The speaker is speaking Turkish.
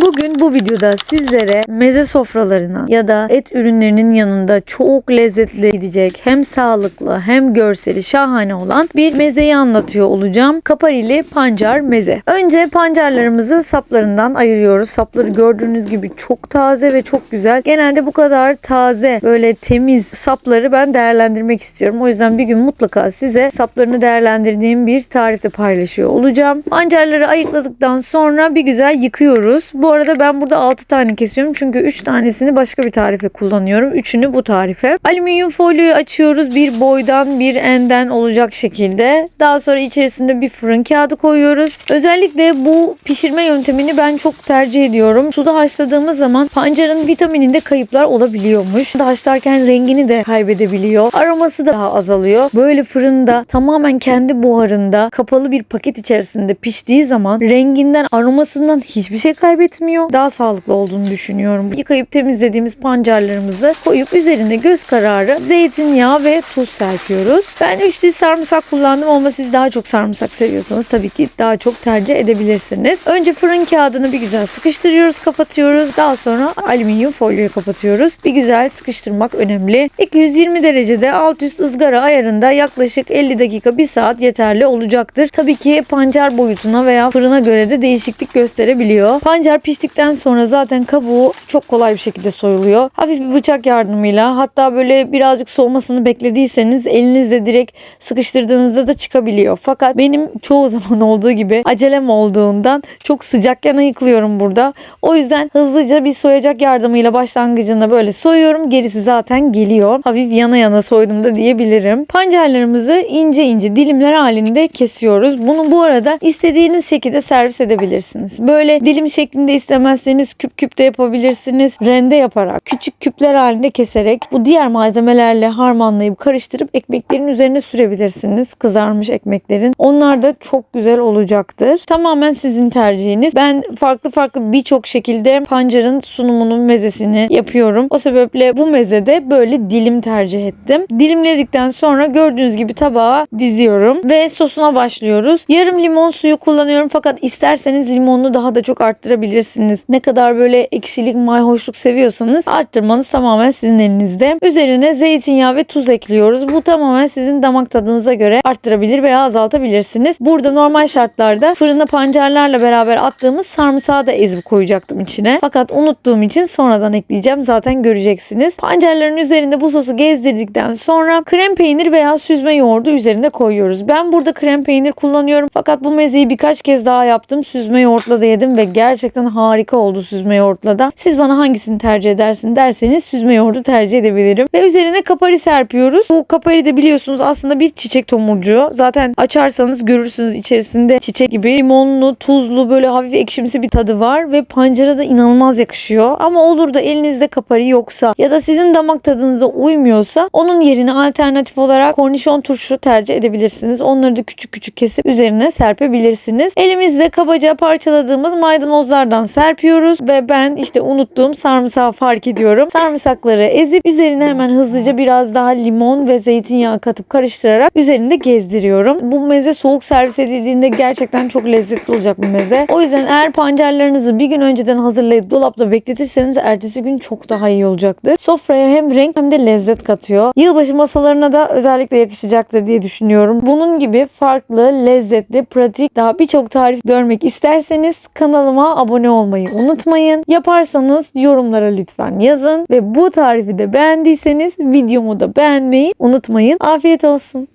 Bugün bu videoda sizlere meze sofralarına ya da et ürünlerinin yanında çok lezzetli gidecek hem sağlıklı hem görseli şahane olan bir mezeyi anlatıyor olacağım. Kaparili pancar meze. Önce pancarlarımızı saplarından ayırıyoruz. Sapları gördüğünüz gibi çok taze ve çok güzel. Genelde bu kadar taze böyle temiz sapları ben değerlendirmek istiyorum. O yüzden bir gün mutlaka size saplarını değerlendirdiğim bir tarifte paylaşıyor olacağım. Pancarları ayıkladıktan sonra bir güzel yıkıyoruz. Bu arada ben burada 6 tane kesiyorum çünkü 3 tanesini başka bir tarife kullanıyorum. 3'ünü bu tarife. Alüminyum folyoyu açıyoruz. Bir boydan bir enden olacak şekilde. Daha sonra içerisinde bir fırın kağıdı koyuyoruz. Özellikle bu pişirme yöntemini ben çok tercih ediyorum. Suda haşladığımız zaman pancarın vitamininde kayıplar olabiliyormuş. Haşlarken rengini de kaybedebiliyor. Aroması da daha azalıyor. Böyle fırında tamamen kendi buharında kapalı bir paket içerisinde piştiği zaman renginden aromasından hiçbir şey kaybetmiyor. Daha sağlıklı olduğunu düşünüyorum. Yıkayıp temizlediğimiz pancarlarımızı koyup üzerine göz kararı zeytinyağı ve tuz serpiyoruz. Ben 3 diş sarımsak kullandım ama siz daha çok sarımsak seviyorsanız tabii ki daha çok tercih edebilirsiniz. Önce fırın kağıdını bir güzel sıkıştırıyoruz, kapatıyoruz. Daha sonra alüminyum folyoyu kapatıyoruz. Bir güzel sıkıştırmak önemli. 220 derecede alt üst ızgara ayarında yaklaşık 50 dakika 1 saat yeterli olacaktır. Tabii ki pancar boyutuna veya fırına göre de değişiklik gösterebiliyor. Pancar piştikten sonra zaten kabuğu çok kolay bir şekilde soyuluyor. Hafif bir bıçak yardımıyla hatta böyle birazcık soğumasını beklediyseniz elinizle direkt sıkıştırdığınızda da çıkabiliyor. Fakat benim çoğu zaman olduğu gibi acelem olduğundan çok sıcakken ayıklıyorum burada. O yüzden hızlıca bir soyacak yardımıyla başlangıcında böyle soyuyorum. Gerisi zaten geliyor. Hafif yana yana soydum da diyebilirim. Pancarlarımızı ince ince dilimler halinde kesiyoruz. Bunu bu arada istediğiniz şekilde servis edebilirsiniz. Böyle dilim şeklinde istemezseniz küp küp de yapabilirsiniz. Rende yaparak, küçük küpler halinde keserek bu diğer malzemelerle harmanlayıp karıştırıp ekmeklerin üzerine sürebilirsiniz. Kızarmış ekmeklerin. Onlar da çok güzel olacaktır. Tamamen sizin tercihiniz. Ben farklı farklı birçok şekilde pancarın sunumunun mezesini yapıyorum. O sebeple bu mezede böyle dilim tercih ettim. Dilimledikten sonra gördüğünüz gibi tabağa diziyorum ve sosuna başlıyoruz. Yarım limon suyu kullanıyorum fakat isterseniz limonunu daha da çok arttırabilirsiniz. Ne kadar böyle ekşilik, mayhoşluk seviyorsanız arttırmanız tamamen sizin elinizde. Üzerine zeytinyağı ve tuz ekliyoruz. Bu tamamen sizin damak tadınıza göre arttırabilir veya azaltabilirsiniz. Burada normal şartlarda fırına pancarlarla beraber attığımız sarımsağı da ezip koyacaktım içine. Fakat unuttuğum için sonradan ekleyeceğim. Zaten göreceksiniz. Pancarların üzerinde bu sosu gezdirdikten sonra krem peynir veya süzme yoğurdu üzerine koyuyoruz. Ben burada krem peynir kullanıyorum. Fakat bu mezeyi birkaç kez daha yaptım. Süzme yoğurtla da yedim ve gerçekten harika oldu süzme yoğurtla da. Siz bana hangisini tercih edersin derseniz süzme yoğurdu tercih edebilirim. Ve üzerine kapari serpiyoruz. Bu kapari de biliyorsunuz aslında bir çiçek tomurcuğu. Zaten açarsanız görürsünüz içerisinde çiçek gibi limonlu, tuzlu böyle hafif ekşimsi bir tadı var ve pancara da inanılmaz yakışıyor. Ama olur da elinizde kapari yoksa ya da sizin damak tadınıza uymuyorsa onun yerine alternatif olarak kornişon turşu tercih edebilirsiniz. Onları da küçük küçük kesip üzerine serpebilirsiniz. Elimizde kabaca parçaladığımız maydanozlardan serpiyoruz ve ben işte unuttuğum sarımsağı fark ediyorum. Sarımsakları ezip üzerine hemen hızlıca biraz daha limon ve zeytinyağı katıp karıştırarak üzerinde gezdiriyorum. Bu meze soğuk servis edildiğinde gerçekten çok lezzetli olacak bir meze. O yüzden eğer pancarlarınızı bir gün önceden hazırlayıp dolapta bekletirseniz ertesi gün çok daha iyi olacaktır. Sofraya hem renk hem de lezzet katıyor. Yılbaşı masalarına da özellikle yakışacaktır diye düşünüyorum. Bunun gibi farklı, lezzetli, pratik daha birçok tarif görmek isterseniz kanalıma abone olmayı unutmayın. Yaparsanız yorumlara lütfen yazın ve bu tarifi de beğendiyseniz videomu da beğenmeyi unutmayın. Afiyet olsun.